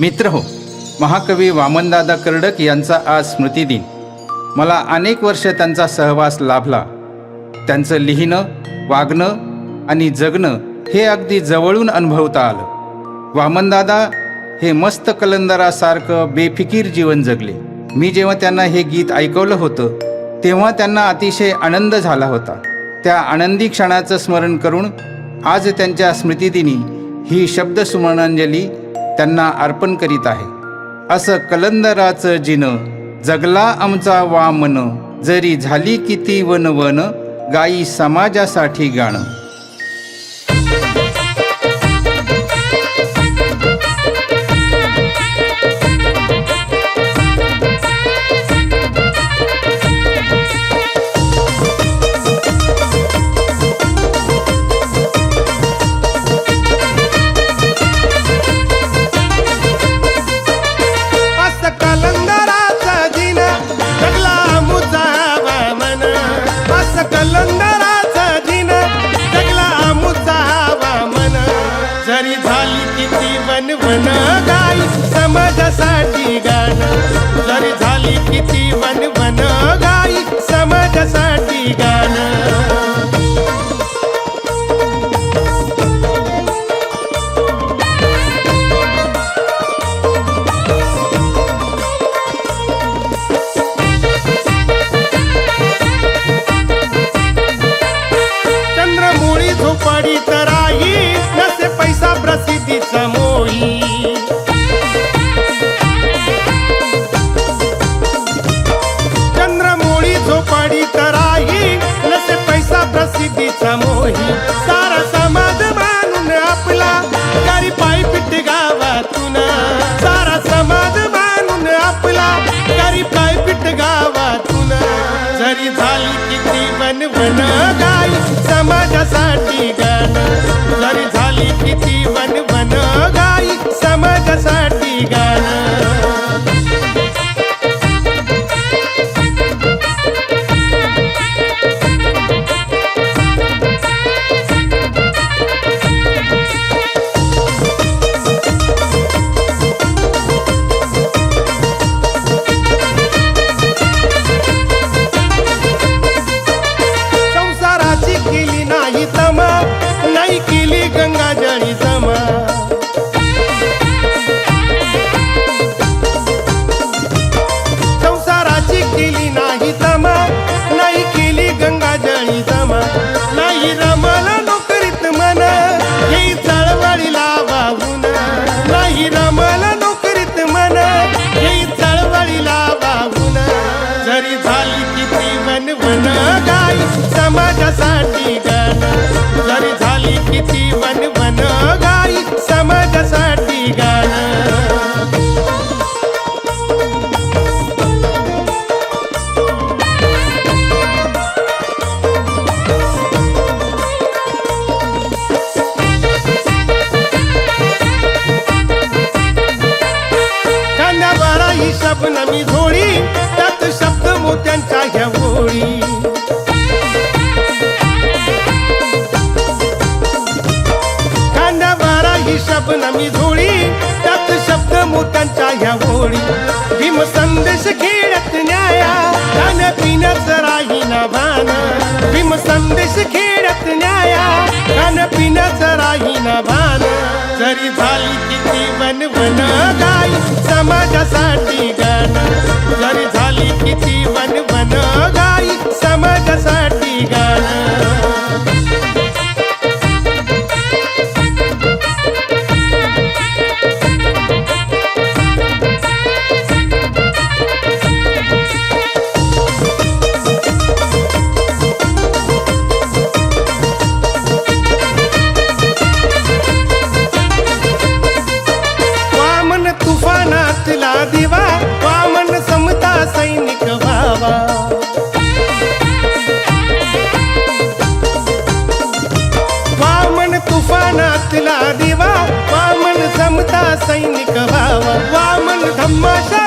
मित्र हो महाकवी वामनदादा कर्डक यांचा आज स्मृतिदिन. मला अनेक वर्ष त्यांचा सहवास लाभला. त्यांचं लिहिणं वागणं आणि जगणं हे अगदी जवळून अनुभवता आलं. वामनदादा हे मस्त कलंदरासारखं बेफिकीर जीवन जगले. मी जेव्हा त्यांना हे गीत ऐकवलं होतं तेव्हा त्यांना अतिशय आनंद झाला होता. त्या आनंदी क्षणाचं स्मरण करून आज त्यांच्या स्मृतिदिनी ही शब्दसुमरणांजली त्यांना अर्पण करीत आहे. असं कलंदराचं जिनं जगला आमचा वामन जरी झाली किती वन वन गाई समाजासाठी गाणं. किती वन गाई समाजासाठी गाणं. जरी झाली किती वन वन गाई समाजासाठी गाणं. शब्द ह्या होळी. भीम संदेश खेळत न्याया खाण्या पिण्याचं राही ना भान. भीम संदेश खेळत न्याया खाण्या पिण्याचं राही ना भान. जरी झाली किती वन वन गाई समाजासाठी गाणं. जरी तुफानातला दिवा वामन समता सैनिक व्हावा वामन धम्माशा